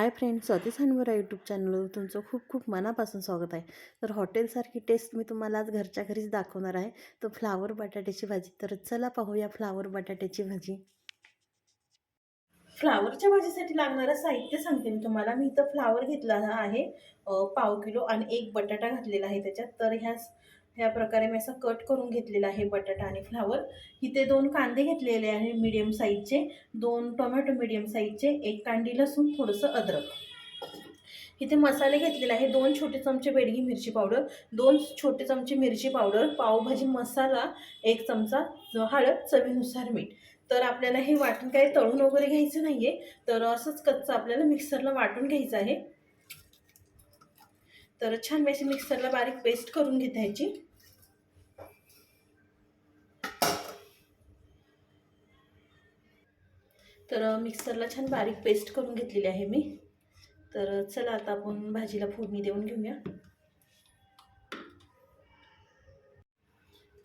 Hi friend Swati Sanvara YouTube चॅनलवर तुमचं खूप खूप मनापासून स्वागत आहे. तर हॉटेलसारखी टेस्ट मी तुम्हाला आज घरच्या घरीच दाखवणार आहे. तर फ्लावर बटाट्याची भाजी. तर चला पाहूया फ्लावर बटाट्याची भाजी. फ्लावरच्या भाजीसाठी लागणारं साहित्य सांगते मी तुम्हाला. मी इथं फ्लावर घेतला आहे पाव किलो आणि एक बटाटा घातलेला आहे त्याच्यात. तर ह्या ह्या प्रकारे मी असं कट करून घेतलेला आहे बटाटा आणि फ्लावर इथे दोन कांदे घेतलेले आहे मीडियम साईजचे दोन टोमॅटो मीडियम साईजचे एक कांडी लसूण थोडंसं अद्रक. इथे मसाले घेतलेले आहे. दोन छोटे चमचे बेडगी मिरची पावडर दोन छोटे चमचे मिरची पावडर पावभाजी मसाला एक चमचा हळद चवीनुसार मीठ. तर आपल्याला हे वाटून काही तळून वगैरे घ्यायचं नाही आहे तर असंच कच्चं आपल्याला मिक्सरला वाटून घ्यायचं आहे. तर छान अशी मिक्सरला बारीक पेस्ट करून घेतायची तर मिक्सरला छान बारीक पेस्ट करून घेतलेली आहे मी. तर चला आता आपण भाजीला फोडणी देऊन घेऊया.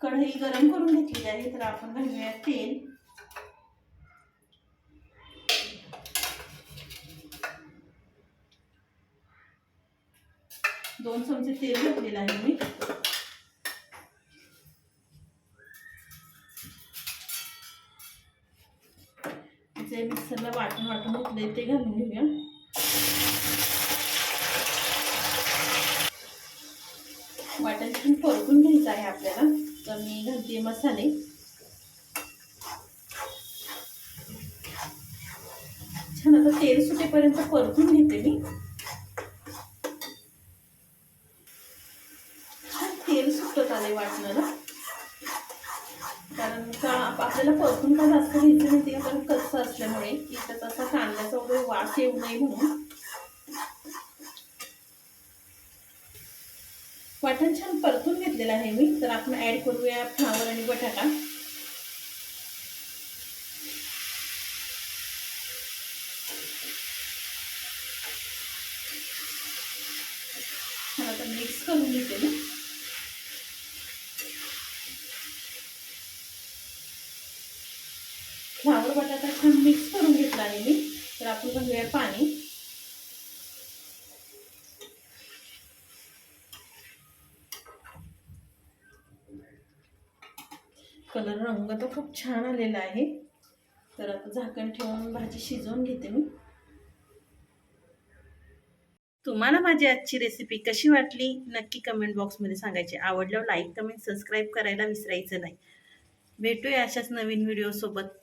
कढई गरम करून घेतलेली आहे तर आपण घालूया तेल. दोन चमचे तेल घेतलेलं आहे मी. जे मिक्सरला वाटून वाटून घेतले ते घालून घेऊया. वाटण छान परतून घ्यायचं आहे आपल्याला. तर मी घालते मसाले. छान आता तेल सुटेपर्यंत परतून घेते मी. छान तेल सुटत आले वाटणाला का आपल्याला परतून का जास्त घ्यायचं नाही ते कारण कच्चं असल्यामुळे इथं तसा कांद्याचा वगैरे वास येऊ नये म्हणून. वाटण छान परतून घेतलेलं आहे मी. तर आपण ऍड करूया फ्लावर आणि बटाटा. आता मिक्स करून घेते फ्लावर बटाटा छान मिक्स करून घेतला आहे मी. तर आपण घालूया पाणी. कलर रंग तर खूप छान आलेला आहे. तर आता झाकण ठेवून भाजी शिजवून घेते मी. तुम्हाला माझी आजची रेसिपी कशी वाटली? नक्की कमेंट बॉक्समध्ये सांगायची. आवडल्यावर लाईक कमेंट सबस्क्राईब करायला विसरायचं नाही. भेटूया अशाच नवीन व्हिडिओसोबत